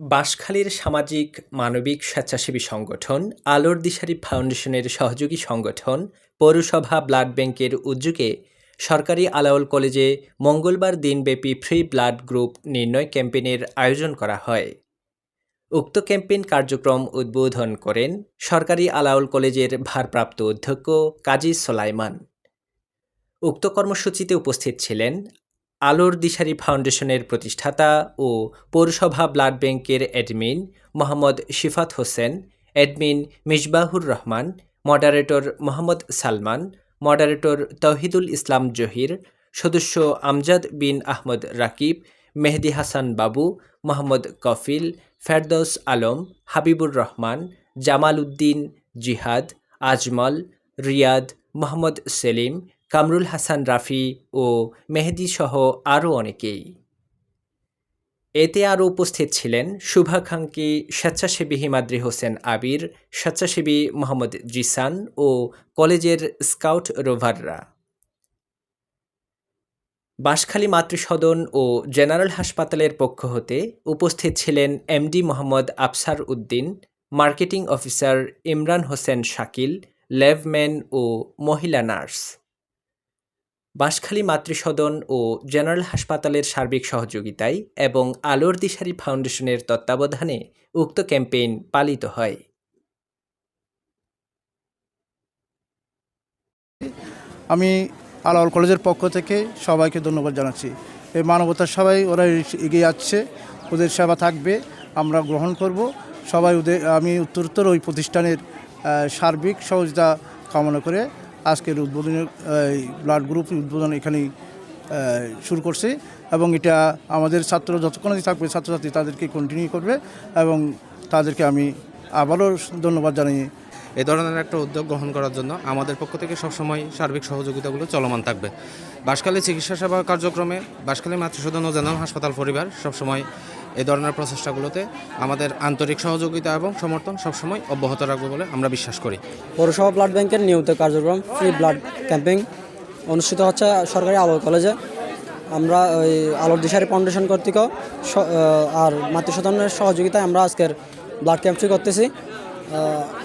বাঁশখালীর সামাজিক, মানবিক, স্বেচ্ছাসেবী সংগঠন, আলোর দিশারি ফাউন্ডেশনের সহযোগী সংগঠন, পৌরসভা ব্লাড ব্যাংকের উদ্যোগে সরকারি আলাওল কলেজে মঙ্গলবার দিনব্যাপী ফ্রি ব্লাড গ্রুপ নির্ণয় ক্যাম্পেইনের আয়োজন করা হয়। উক্ত ক্যাম্পেইন কার্যক্রম উদ্বোধন করেন সরকারি আলাওল কলেজের ভারপ্রাপ্ত অধ্যক্ষ কাজী সোলাইমান। উক্ত কর্মসূচিতে উপস্থিত ছিলেন আলোর দিশারি ফাউন্ডেশনের প্রতিষ্ঠাতা ও পৌরসভা ব্লাড ব্যাংকের admin Mohammad Shifat Hossain, admin Misbahur Rahman, moderator Mohammad Salman, moderator Touhidul Islam Zahir, সদস্য আমজাদ বিন আহমদ রাকিব, মেহেদি হাসান বাবু, মোহাম্মদ কফিল, ফেরদৌস আলম, হাবিবুর রহমান, জামাল উদ্দিন জিহাদ, আজমল, রিয়াদ, মোহাম্মদ সেলিম কামরুল হাসান রাফি ও মেহেদি সহ আরও অনেকেই। এতে আরও উপস্থিত ছিলেন শুভাকাঙ্ক্ষী স্বেচ্ছাসেবী হিমাদ্রি হোসেন আবির, স্বেচ্ছাসেবী মোহাম্মদ জিসান ও কলেজের স্কাউট রোভাররা। বাঁশখালী মাতৃসদন ও জেনারেল হাসপাতালের পক্ষ হতে উপস্থিত ছিলেন MD Mohammad Afsar Uddin, marketing officer Imran Hossain Shakil, labman ও মহিলা নার্স। বাঁশখালী মাতৃসদন ও জেনারেল হাসপাতালের সার্বিক সহযোগিতায় এবং আলোর দিশারি ফাউন্ডেশনের তত্ত্বাবধানে উক্ত ক্যাম্পেইন পালিত হয়। আমি আলাওয়াল কলেজের পক্ষ থেকে সবাইকে ধন্যবাদ জানাচ্ছি। এই মানবতার সবাই ওরা এগিয়ে যাচ্ছে, ওদের সেবা থাকবে, আমরা গ্রহণ করব। সবাই ওদের, আমি উত্তরোত্তর ওই প্রতিষ্ঠানের সার্বিক সহযোগিতা কামনা করে আজকের উদ্বোধনের ব্লাড গ্রুপ উদ্বোধন এখানেই শুরু করছে এবং এটা আমাদের ছাত্র যতক্ষণ থাকবে, ছাত্রছাত্রী তাদেরকে কন্টিনিউ করবে এবং তাদেরকে আমি আবারও ধন্যবাদ জানাই এ ধরনের একটা উদ্যোগ গ্রহণ করার জন্য আমাদের পক্ষ থেকে সবসময় সার্বিক সহযোগিতাগুলো চলমান থাকবে। বাঁশখালী চিকিৎসা সেবা কার্যক্রমে, বাঁশখালী মাতৃসদন ও জেনারেল হাসপাতাল পরিবার সবসময় এই ধরনের প্রচেষ্টাগুলোতে আমাদের আন্তরিক সহযোগিতা এবং সমর্থন সবসময় অব্যাহত রাখবে বলে আমরা বিশ্বাস করি। পৌরসভা ব্লাড ব্যাংকের নিয়মিত কার্যক্রম, ফ্রি ব্লাড ক্যাম্পিং অনুষ্ঠিত হচ্ছে সরকারি আলো কলেজে। আমরা ওই আলোর দিশারি ফাউন্ডেশন কর্তৃক আর মাতৃসদনের সহযোগিতায় আমরা আজকের ব্লাড ক্যাম্পটি করতেছি।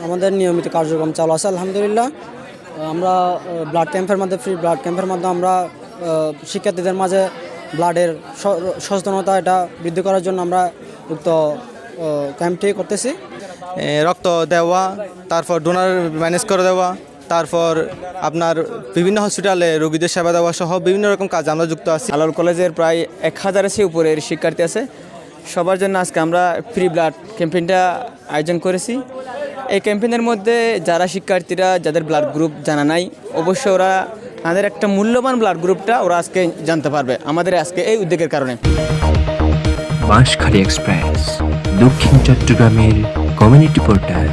আমাদের নিয়মিত কার্যক্রম চালু আছে, আলহামদুলিল্লাহ। আমরা ব্লাড ক্যাম্পের মধ্যে, ফ্রি ব্লাড ক্যাম্পের মধ্যে আমরা শিক্ষার্থীদের মাঝে ব্লাডের সচেতনতা এটা বৃদ্ধি করার জন্য আমরা উক্ত ক্যাম্পটি করতেছি। রক্ত দেওয়া তারপর ডোনার ম্যানেজ করে দেওয়া তারপর আপনার বিভিন্ন হসপিটালে রোগীদের সেবা দেওয়া সহ বিভিন্ন রকম কাজ আমরা যুক্ত আছি। আলাল কলেজের প্রায় এক হাজারের চেয়ে উপরের শিক্ষার্থী আছে। সবার জন্য আজকে আমরা ফ্রি ব্লাড ক্যাম্পেইনটা আয়োজন করেছি। এই ক্যাম্পেইনের মধ্যে যারা শিক্ষার্থীরা যাদের ব্লাড গ্রুপ জানা নাই অবশ্যই ওরা তাদের একটা মূল্যবান ব্লাড গ্রুপটা ওরা আজকে জানতে পারবে আমাদের আজকে এই উদ্যোগের কারণে। বাঁশখালী এক্সপ্রেস, দক্ষিণ চট্টগ্রামের কমিউনিটি পোর্টাল